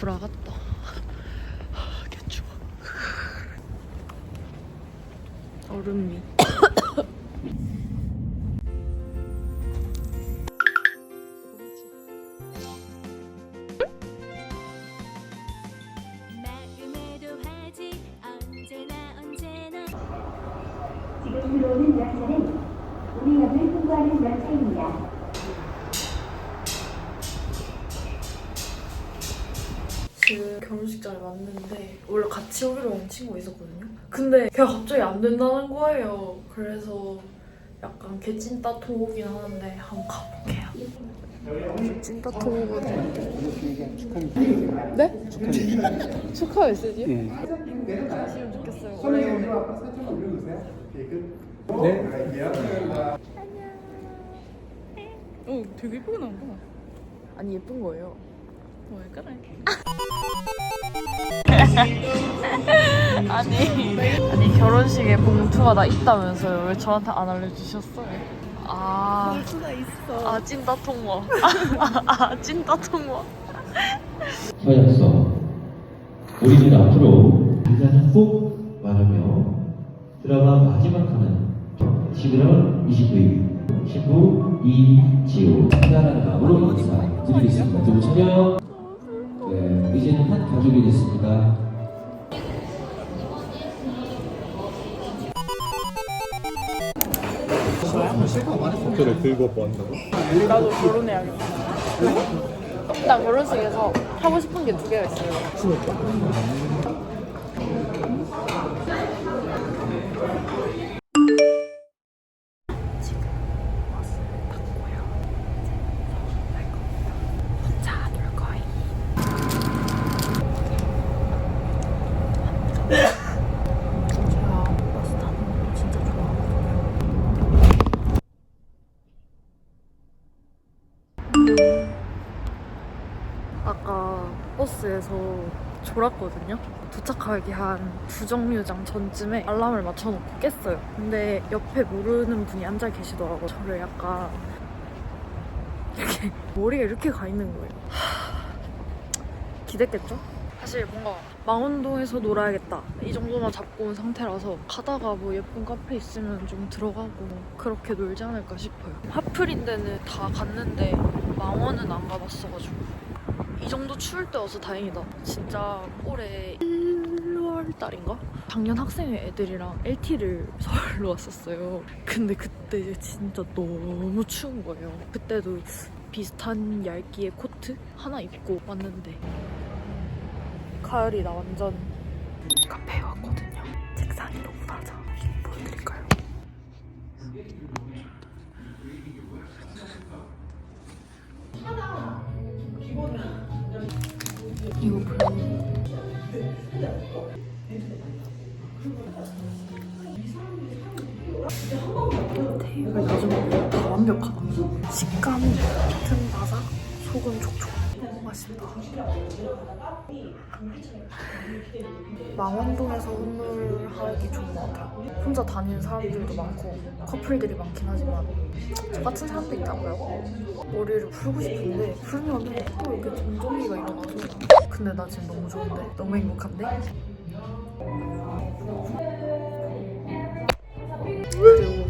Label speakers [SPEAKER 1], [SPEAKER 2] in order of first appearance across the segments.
[SPEAKER 1] 구라 같다. 개추워.
[SPEAKER 2] 언제나 언제나
[SPEAKER 3] 지금 들어오는 열차는 우리 역을 통과하는 열차입니다.
[SPEAKER 1] 결혼식장에 왔는데 원래 같이 오기로 한 친구가 있었거든요. 근데 걔가 갑자기 안 된다는 거예요. 그래서 약간 개찐따 통오긴 하는데 한번 가볼게요. 찐따 통오거든요. 네? 축하 메시지요?
[SPEAKER 4] 예.
[SPEAKER 1] 가시면 좋겠어요. 오래오래.
[SPEAKER 5] 어, 되게 예쁘게 나온다.
[SPEAKER 1] 아니 예쁜 거예요.
[SPEAKER 5] 뭐 그래?
[SPEAKER 1] 아니 아니 결혼식에 봉투가 다 있다면서요. 왜 저한테 안 알려주셨어요? 아,
[SPEAKER 5] 수가 있어.
[SPEAKER 1] 아 찐따 통화. 아 찐따 통화.
[SPEAKER 6] 서약서 우리는 앞으로 가장 꼭 말하며 드라마 마지막 화는 11월 29일 신부 이지호 사랑하는 마음으로 인사드리겠습니다. 두분 촬영 네, 이제는 한 가족이 됐습니다.
[SPEAKER 4] 저를 들고 본다고?
[SPEAKER 5] 나도 결혼해야겠다.
[SPEAKER 1] 나 결혼식에서 하고 싶은 게 두 개가 있어요. 지금 버스를 탔고요. 이제 서울 갈 겁니다. 혼자 놀 거예요. 제가 버스 타는 거 진짜 좋아하거든요. 아까 버스에서 졸았거든요. 도착하기 한 부정류장 전쯤에 알람을 맞춰놓고 깼어요. 근데 옆에 모르는 분이 앉아 계시더라고요. 저를 약간 이렇게 머리가 이렇게 가 있는 거예요. 하, 기댔겠죠? 사실 뭔가 망원동에서 놀아야겠다 이 정도만 잡고 온 상태라서 가다가 뭐 예쁜 카페 있으면 좀 들어가고 그렇게 놀지 않을까 싶어요. 하플인데는 다 갔는데 망원은 안 가봤어가지고 이 정도 추울 때 와서 다행이다. 진짜 올해 1월 달인가? 작년 학생 애들이랑 LT를 서울로 왔었어요. 근데 그때 진짜 너무 추운 거예요. 그때도 비슷한 얇기의 코트 하나 입고 왔는데 가을이 나 완전 카페에 왔거든 테이블 낮은 거다 완벽하다. 식감 겉은 바삭, 속은 촉촉. 너무 맛있다. 망원동에서 혼술하기 좋은 것 같아요. 혼자 다니는 사람들도 많고 커플들이 많긴 하지만 저 같은 사람도 있다고요. 머리를 풀고 싶은데 풀면 또 이렇게 점점이가 일어나서 근데 나 지금 너무 좋은데? 너무 행복한데? 그리고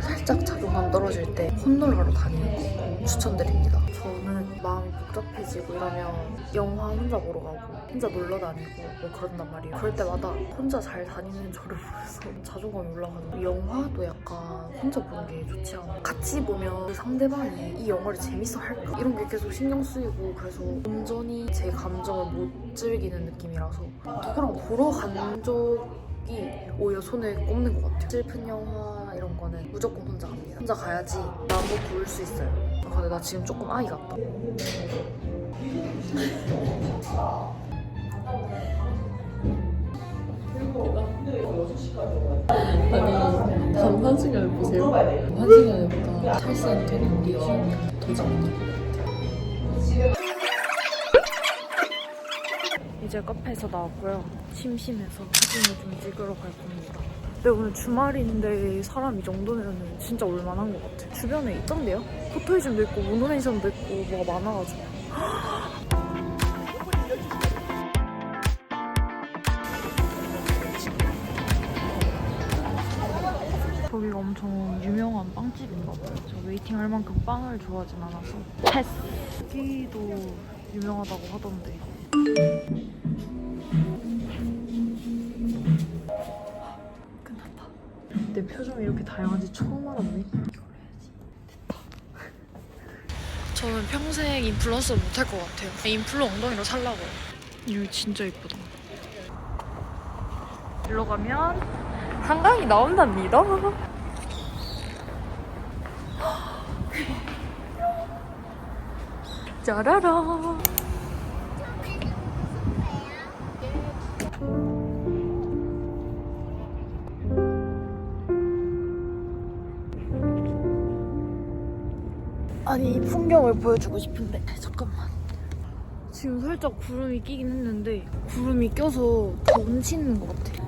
[SPEAKER 1] 살짝 자존감 떨어질 때 콧놀하러 다니는 거 추천드립니다. 저는 마음이 복잡해지고 이러면 영화 혼자 보러 가고 혼자 놀러 다니고 뭐 그런단 말이에요. 그럴 때마다 혼자 잘 다니는 저를 보면서 자존감이 올라가는 영화도 약간 혼자 보는 게 좋지 않아. 같이 보면 그 상대방이 이 영화를 재밌어 할까 이런 게 계속 신경 쓰이고 그래서 온전히 제 감정을 못 즐기는 느낌이라서 누구랑 보러 간 적 이 오히려 손에 꼽는 것 같아요. 슬픈 영화 이런 거는 무조건 혼자 갑니다. 혼자 가야지 마음도 부을 수 있어요. 아, 근데 나 지금 조금 아이 같다.
[SPEAKER 5] 아니, 다음 한 시간을 보세요. 한 시간보다 탈수한 되는 리액션 더 잘하는
[SPEAKER 1] 이제 카페에서 나왔고요. 심심해서 사진을 좀 찍으러 갈 겁니다. 근데 오늘 주말인데 사람 이 정도면 진짜 올만한 것 같아요. 주변에 있던데요? 포토이즘도 있고 모노메이션도 있고 뭐가 많아가지고. 저기가 엄청 유명한 빵집인가 봐요. 저 웨이팅 할 만큼 빵을 좋아하진 않아서. 패스! 여기도 유명하다고 하던데. 내 표정이 이렇게 다양한지 처음 알았네. 저는 평생 인플루언서 못할 것 같아요. 인플루 엉덩이로 살라고요. 여기 진짜 이쁘다. 일로 가면 한강이 나온답니다. 짜라라. 아니 이 풍경을 보여주고 싶은데. 잠깐만. 지금 살짝 구름이 끼긴 했는데 구름이 껴서 더 운치 있는 것 같아.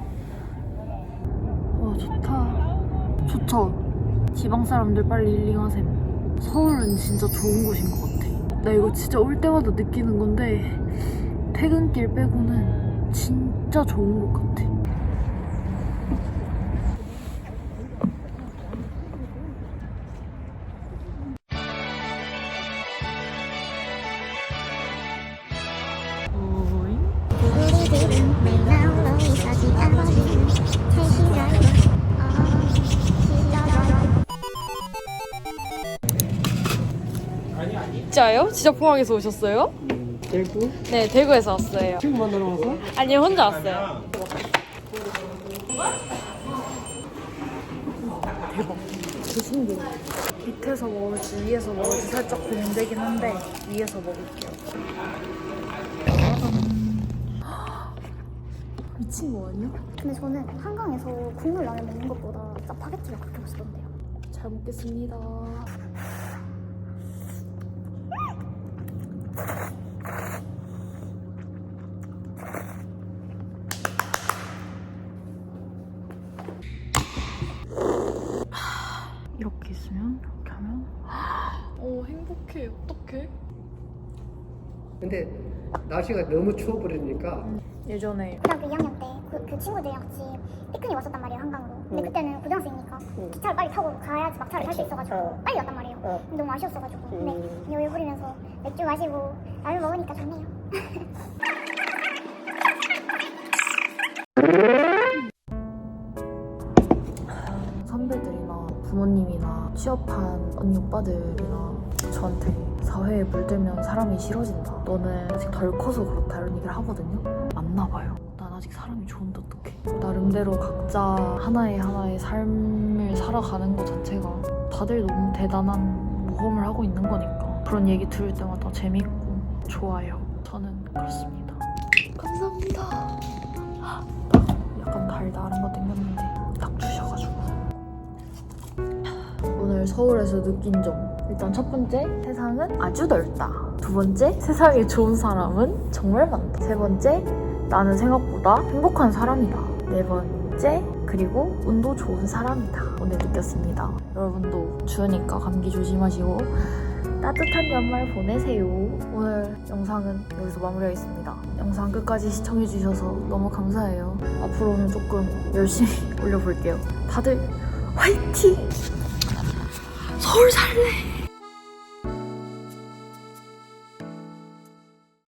[SPEAKER 1] 와 좋다. 좋죠? 지방 사람들 빨리 힐링하셈 서울은 진짜 좋은 곳인 것 같아. 나 이거 진짜 올 때마다 느끼는 건데 퇴근길 빼고는 진짜 좋은 것 같아 진짜요? 진짜 포항에서 오셨어요?
[SPEAKER 7] 대구?
[SPEAKER 1] 네, 대구에서 왔어요.
[SPEAKER 7] 친구 만나러 와서?
[SPEAKER 1] 아니요, 혼자 왔어요. 대박. 개신기. 밑에서 먹을지 위에서 먹을지 살짝 고민되긴 한데 위에서 먹을게요. 미친 거 아니야?
[SPEAKER 8] 근데 저는 한강에서 국물 라면 먹는 것보다 짜파게티가 그렇게 맛있던데요
[SPEAKER 1] 잘 먹겠습니다. 이렇게 있으면 이렇게 하면 오 행복해 어떡해?
[SPEAKER 7] 근데 날씨가 너무 추워버리니까
[SPEAKER 1] 예전에
[SPEAKER 8] 고등학교 2학년 때그그 친구들이랑 같이 피크닉 왔었단 말이에요 한강으로. 근데 그때는 고등학생이니까 기차를 빨리 타고 가야지 막차를 탈 수 있어가지고 빨리 왔단 말이에요. 근데 너무 아쉬웠어가지고. 근데 여유 부리면서 맥주 마시고 라면 먹으니까 좋네요.
[SPEAKER 1] 선배들이나 부모님이나 취업한 언니 오빠들이나 저한테 사회에 물들면 사람이 싫어진다. 너는 아직 덜 커서 그렇다 이런 얘기를 하거든요. 맞나 봐요. 난 아직 사람이 좋은데 어떡해. 나름대로 각자 하나의 하나의 삶을 살아가는 것 자체가 다들 너무 대단한 모험을 하고 있는 거니까 그런 얘기 들을 때마다 재밌고 좋아요. 저는 그렇습니다. 감사합니다. 약간 달달한 거 땡겼는데 딱 주셔가지고 오늘 서울에서 느낀 점. 일단 첫 번째 세상은 아주 넓다. 두 번째 세상에 좋은 사람은 정말 많다. 세 번째 나는 생각보다 행복한 사람이다. 네 번째 그리고 운도 좋은 사람이다. 오늘 느꼈습니다. 여러분도 추우니까 감기 조심하시고 따뜻한 연말 보내세요. 오늘 영상은 여기서 마무리하겠습니다. 영상 끝까지 시청해주셔서 너무 감사해요. 앞으로는 조금 열심히 올려볼게요. 다들 화이팅! 서울 살래!